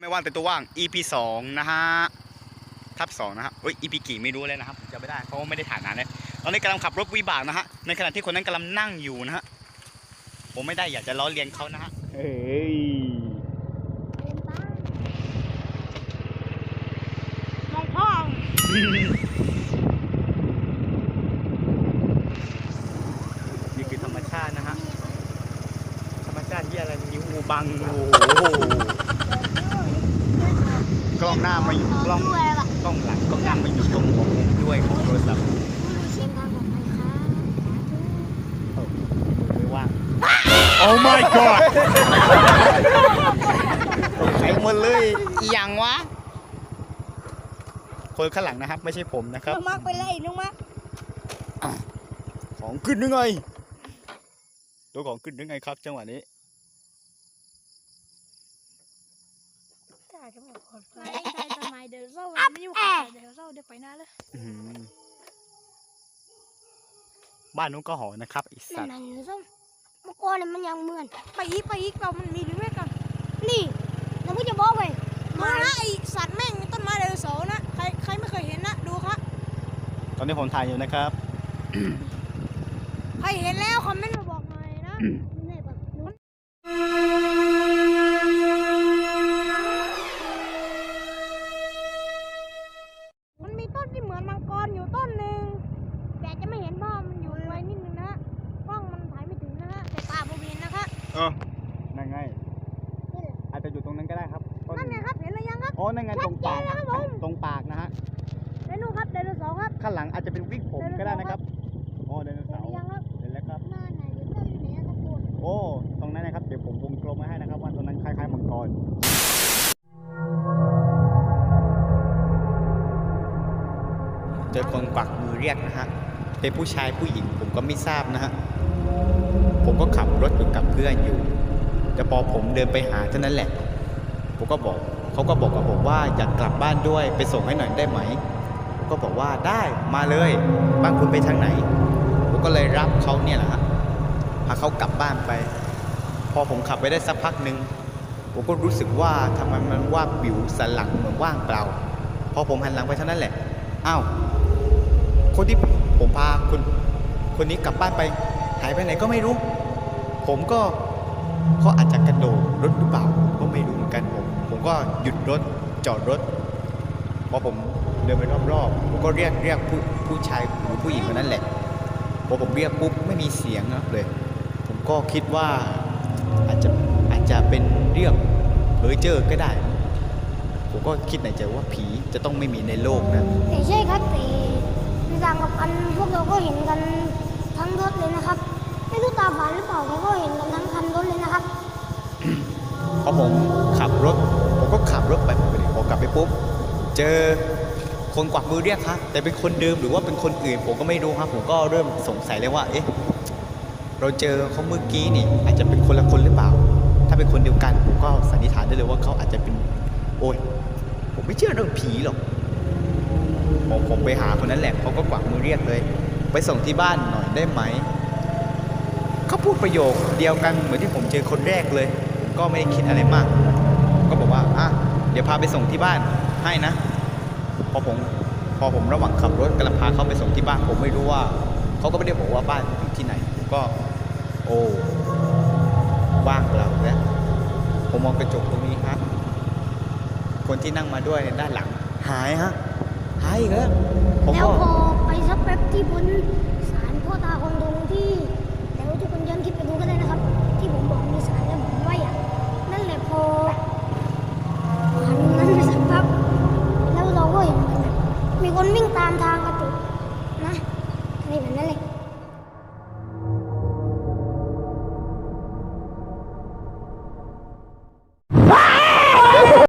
ไม่ว่างแต่ตัวว่าง EP สองนะฮะทับสองนะฮะเฮ้ย EP กี่ไม่รู้เลยนะครับผมจำไม่ได้เพราะว่าไม่ได้ถ่ายนานเลยตอนนี้กำลังขับรถวิบากนะฮะในขณะที่คนนั้นกำลังนั่งอยู่นะฮะผมไม่ได้อยากจะล้อเลียนเขานะฮะเฮ้ยมองพ่อนี่คือธรรมชาตินะฮะธรรมชาติที่อะไรนิ้วบังโอ้โหก ล้องหน้ามาอยู่กล้องด้วยล่ะกล้องหลังกล้องหน้ามาอยู่ตรงหัวผมด้วยของโทรศัพท์เสียงทางของใครคะไม่ว่าง Oh my god! ตกใจหมดเลยอีหยังวะ คนข้างหลังนะครับ ไม่ใช่ผมนะครับน้องมาร์กไปเลยน้องมาร์กของขึ้นยังไงตัวของขึ้นยังไงครับ จังหวะนี้ายจะบอกก่อนไปจ่ายทำไมเดี๋ยวเศร้าไม่ยุ่งกับเดี๋ยวเศร้าเดี๋ยวไปหน้าเลยอื้อหือบ้านนู้นก็หอนะครับไอีนั่สันตว์นั่นเดี๋ยวเศร้าเมื่อก่อนเนี่ยมันยังเหมือน ไปอีกไปอีกเรามันมีหรือไม่กันนี่แล้วมึงจะบอกไปมานะไอสัตว์แม่งต้นไม้ไดโนเสาร์นะใครใครไม่เคยเห็นนะดูครับตอนนี้ผมถ่ายอยู่นะครับ ใครเห็นแล้วคอมเมนต์มาบอกหน่อยนะ มีต้นที่เหมือนมังกรอยู่ต้นหนึ่งแต่จะไม่เห็นเพราะมันอยู่ไกลนิดนึงนะฮะกล้องมันถ่ายไม่ถึงนะฮะแต่ตาผมเห็นนะคะเออนั่นไงอาจจะอยู่ตรงนั้นก็ได้ครับต้นั่นไงครับเห็นหรือยังครับ โอ้นั่นไงตรงปากชัดเจนนะครับผมตรงปากนะฮะ ไดโนครับไดโนเสาร์ครับ ข้างหลังอาจจะเป็นวิกผมก็ได้นะครับ โอ้ไดโนเห็นเสาหร์รือยังครับ เห็นแล้วครับ หน้าไหนเดี๋ยวเจ้าอยู่ไหนอะตะโกนโอ้ ตรงนั้นนะครับ เดี๋ยวผมวงกลมไว้ให้นะครับ ว่าตรงนั้นคล้ายๆมังกร จอคนกวักมือเรียกนะฮะเป็นผู้ชายผู้หญิงผมก็ไม่ทราบนะฮะผมก็ขับรถอยู่กับเพื่อนอยู่แต่พอผมเดินไปหาเท่านั้นแหละ ผมก็บอกเขาก็บอกกับผมว่าอยากกลับบ้านด้วยไปส่งให้หน่อยได้ไหม ก็บอกว่าได้มาเลยบ้านคุณไปทางไหน ผมก็เลยรับเขาเนี่ยแหละฮะพาเขากลับบ้านไป พอผมขับไปได้สักพักหนึ่งผมก็รู้สึกว่าทำไมมันว่างปิวสลังเหมือนว่างเปล่า พอผมหันหลังไปเท่านั้นแหละอ้าว คนที่ผมพาคนคนนี้กลับบ้านไป หายไปไหนก็ไม่รู้ ผมก็เขาอาจจะกระโดดรถหรือเปล่าผมก็ไม่รู้เหมือนกันผมผมก็หยุดรถจอดรถพอผมเดินไปรอบๆผมก็เรียกเรียกผู้ผู้ชายหรือผู้หญิงคนนั้นแหละพอผมเรียกปุ๊บไม่มีเสียงนะเลย ผมก็คิดว่าอาจจะอาจจะเป็นเรื่องเพ้อเจอก็ได้ ผมก็คิดในใจว่าผีจะต้องไม่มีในโลกนะแต่ใช่ครับแต่ ต่างกับกันพวกเราก็เห็นกันทั้งรถเลยนะครับ ไม่รู้ตาฝาดหรือเปล่าเราก็เห็นกันทั้งคันรถเลยนะครับพอผมขับรถผมก็ขับรถไปปกติพอกลับไปปุ๊บเจอคนกวักมือเรียกครับ แต่เป็นคนเดิมหรือว่าเป็นคนอื่นผมก็ไม่รู้ครับ ผมก็เริ่มสงสัยเลยว่า เอ๊ะเราเจอเขาเมื่อกี้นี่ อาจจะเป็นคนละคนหรือเปล่า ถ้าเป็นคนเดียวกันผมก็สันนิษฐานได้เลยว่าเขาอาจจะเป็น โอ้ยผมไม่เชื่อเรื่องผีหรอก ผมผมไปหาคนนั้นแหละเขาก็กวักมือเรียกเลย ไปส่งที่บ้านหน่อยได้ไหมเขาพูดประโยคเดียวกันเหมือนที่ผมเจอคนแรกเลยผมก็ไม่ได้คิดอะไรมาก ก็บอกว่าอะเดี๋ยวพาไปส่งที่บ้านให้นะ พอผมพอผมระหว่างขับรถกำลังพาเขาไปส่งที่บ้าน ผมไม่รู้ว่าเขาก็ไม่ได้บอกว่าบ้านอยู่ที่ไหน ก็โอ้ว่างเปล่าแล้วผมมองกระจกตรงนี้ฮะคนที่นั่งมาด้วยด้านหลังหายฮะ หายอีกแล้วผมก็พอไปสักแป๊บที่บนศาลพ่อตาองค์ตรงที่ แล้วทุกคนย้อนคลิปไปดูก็ได้นะครับ